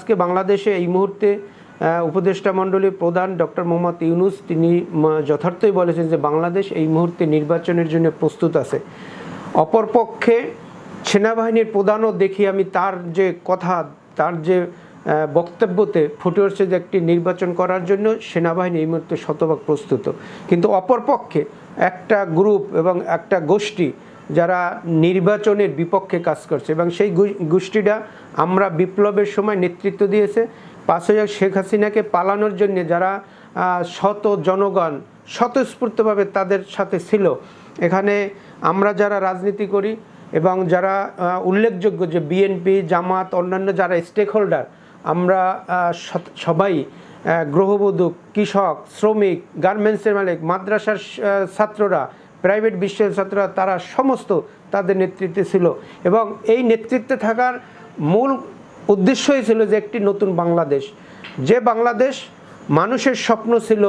আজকে বাংলাদেশে এই মুহূর্তে উপদেষ্টা মণ্ডলীর প্রধান ডক্টর মোহাম্মদ ইউনুস, তিনি যথার্থই বলেছেন যে বাংলাদেশ এই মুহূর্তে নির্বাচনের জন্য প্রস্তুত আছে। অপরপক্ষে সেনাবাহিনীর প্রধানও দেখি আমি তার যে কথা, তার যে বক্তব্যতে ফুটে উঠছে যে একটি নির্বাচন করার জন্য সেনাবাহিনী এই মুহূর্তে শতভাগ প্রস্তুত। কিন্তু অপরপক্ষে একটা গ্রুপ এবং একটা গোষ্ঠী যারা নির্বাচনের বিপক্ষে কাজ করছে এবং সেই গোষ্ঠীটা আমরা বিপ্লবের সময় নেতৃত্ব দিয়েছে। পাঁচই শেখ হাসিনাকে পালানোর জন্য যারা শত জনগণ স্বতঃস্ফূর্তভাবে তাদের সাথে ছিল। এখানে আমরা যারা রাজনীতি করি এবং যারা উল্লেখযোগ্য যে বিএনপি, জামাত, অন্যান্য যারা স্টেক হোল্ডার আমরা সবাই গ্রহবধূ, কৃষক, শ্রমিক গার্মেন্টসের মালিক, মাদ্রাসার ছাত্ররা প্রাইভেট ছাত্ররা, তারা সমস্ত তাদের নেতৃত্বে ছিল এবং এই নেতৃত্বে থাকার মূল উদ্দেশ্যই ছিল যে একটি নতুন বাংলাদেশ। যে বাংলাদেশ মানুষের স্বপ্ন ছিল,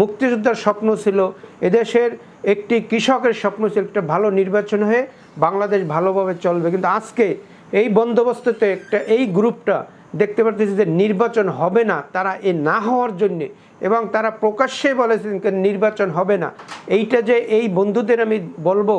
মুক্তিযোদ্ধার স্বপ্ন ছিল, এদেশের একটি কৃষকের স্বপ্ন ছিল, একটা ভালো নির্বাচন হয়ে বাংলাদেশ ভালোভাবে চলবে। কিন্তু আজকে এই বন্দোবস্ততে একটা, এই গ্রুপটা দেখতে পারতেছি যে নির্বাচন হবে না, তারা এ না হওয়ার জন্যে, এবং তারা প্রকাশ্যে বলেছেন নির্বাচন হবে না। এইটা যে এই বন্ধুদের আমি বলব,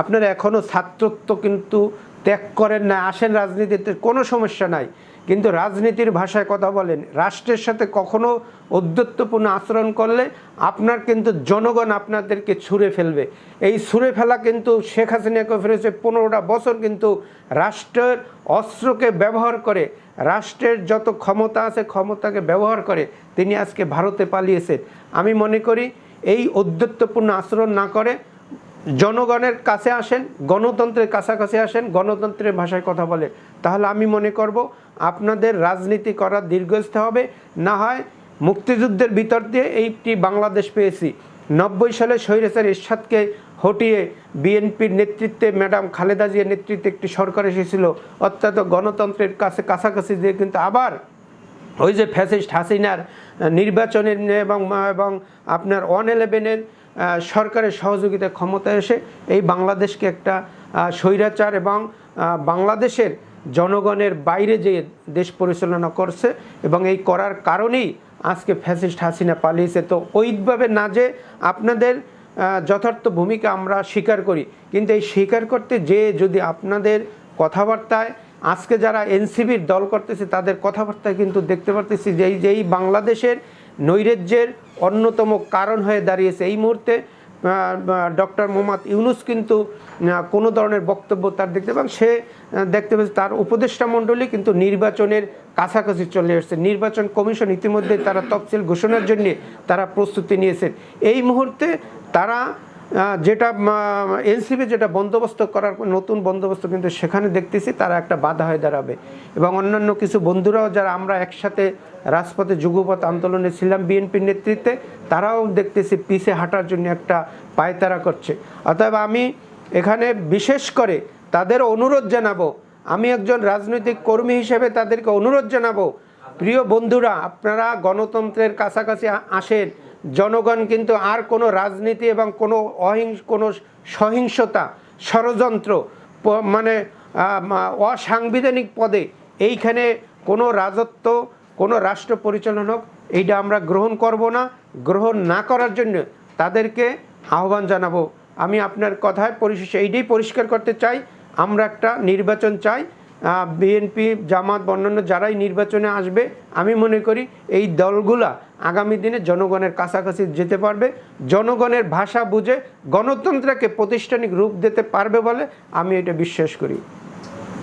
আপনারা এখনও ছাত্রত্ব কিন্তু ত্যাগ করেন না, আসেন রাজনীতিতে, কোনো সমস্যা নাই। কিন্তু রাজনীতির ভাষায় কথা বলেন, রাষ্ট্রের সাথে কখনো ঔদ্ধত্যপূর্ণ আচরণ করলে আপনার কিন্তু জনগণ আপনাদেরকে ছুঁড়ে ফেলবে। এই ছুঁড়ে ফেলা কিন্তু শেখ হাসিনাকে ফেলেছে পনেরোটা বছর কিন্তু রাষ্ট্রের অস্ত্রকে ব্যবহার করে, রাষ্ট্রের যত ক্ষমতা আছে ক্ষমতাকে ব্যবহার করে তিনি আজকে ভারতে পালিয়েছেন। আমি মনে করি এই ঔদ্ধত্যপূর্ণ আচরণ না করে জনগণের কাছে আসেন, গণতন্ত্রের কাছাকাছি আসেন, গণতন্ত্রের ভাষায় কথা বলে। তাহলে আমি মনে করব আপনাদের রাজনীতি করা দীর্ঘস্থায়ী হবে। না হয় মুক্তিযুদ্ধের ভিতর দিয়ে এইটি বাংলাদেশ পেয়েছি। নব্বই সালে স্বৈরাচার এরশাদকে হটিয়ে বিএনপির নেতৃত্বে ম্যাডাম খালেদা জিয়ার নেতৃত্বে একটি সরকার এসেছিল। অর্থাৎ গণতন্ত্রের কাছে কাছাকাছি দিয়ে কিন্তু আবার ওই যে ফ্যাসিস্ট হাসিনার নির্বাচনের এবং এবং আপনার ওয়ান ইলেভেনের সরকারের সহযোগিতায় ক্ষমতা এসে এই বাংলাদেশকে একটা স্বৈরাচার এবং বাংলাদেশের জনগণের বাইরে যে দেশ পরিচালনা করছে এবং এই করার কারণেই আজকে ফ্যাসিস্ট হাসিনা পালিয়েছে। তো ওইভাবে না যে আপনাদের যথার্থ ভূমিকা আমরা স্বীকার করি, কিন্তু এই স্বীকার করতে যে যদি আপনাদের কথাবার্তায় আজকে যারা এনসিবির দল করতেছে তাদের কথাবার্তায় কিন্তু দেখতে পারতেছি যে এই যে এই বাংলাদেশের নৈরাজ্যের অন্যতম কারণ হয়ে দাঁড়িয়েছে। এই মুহূর্তে ডক্টর মোহাম্মদ ইউনুস কিন্তু কোনো ধরনের বক্তব্য তার দেখতে এবং সে দেখতে পেয়েছে তার উপদেষ্টা মণ্ডলী কিন্তু নির্বাচনের কাছাকাছি চলে এসেছে। নির্বাচন কমিশন ইতিমধ্যে তারা তফসিল ঘোষণার জন্যে তারা প্রস্তুতি নিয়েছেন। এই মুহূর্তে তারা যেটা এনসিপি যেটা বন্দোবস্ত করার নতুন বন্দোবস্ত কিন্তু সেখানে দেখতেছি, তারা একটা বাধা হয়ে দাঁড়াবে। এবং অন্যান্য কিছু বন্ধুরাও যারা আমরা একসাথে রাজপথে যুগপথ আন্দোলনে ছিলাম বিএনপির নেতৃত্বে, তারাও দেখতেছি পিছে হাঁটার জন্য একটা পায়তারা করছে। অতএব আমি এখানে বিশেষ করে তাদের অনুরোধ জানাব, আমি একজন রাজনৈতিক কর্মী হিসেবে তাদেরকে অনুরোধ জানাব, প্রিয় বন্ধুরা, আপনারা গণতন্ত্রের কাছাকাছি আসেন জনগণ কিন্তু আর কোনো রাজনীতি এবং কোনো অহিংস, কোনো সহিংসতা, ষড়যন্ত্র মানে অসাংবিধানিক পদে এইখানে কোনো রাজত্ব, কোনো রাষ্ট্র পরিচালনা হোক, এইটা আমরা গ্রহণ করব না। গ্রহণ না করার জন্য তাদেরকে আহ্বান জানাব। আমি আপনার কথায় পরিশেষে এইটাই পরিষ্কার করতে চাই। আমরা একটা নির্বাচন চাই। বিএনপি, জামাত অন্যান্য যারাই নির্বাচনে আসবে, আমি মনে করি এই দলগুলা আগামী দিনে জনগণের কাছাকাছি যেতে পারবে। জনগণের ভাষা বুঝে গণতন্ত্রকে প্রতিষ্ঠানিক রূপ দিতে পারবে বলে আমি এটা বিশ্বাস করি।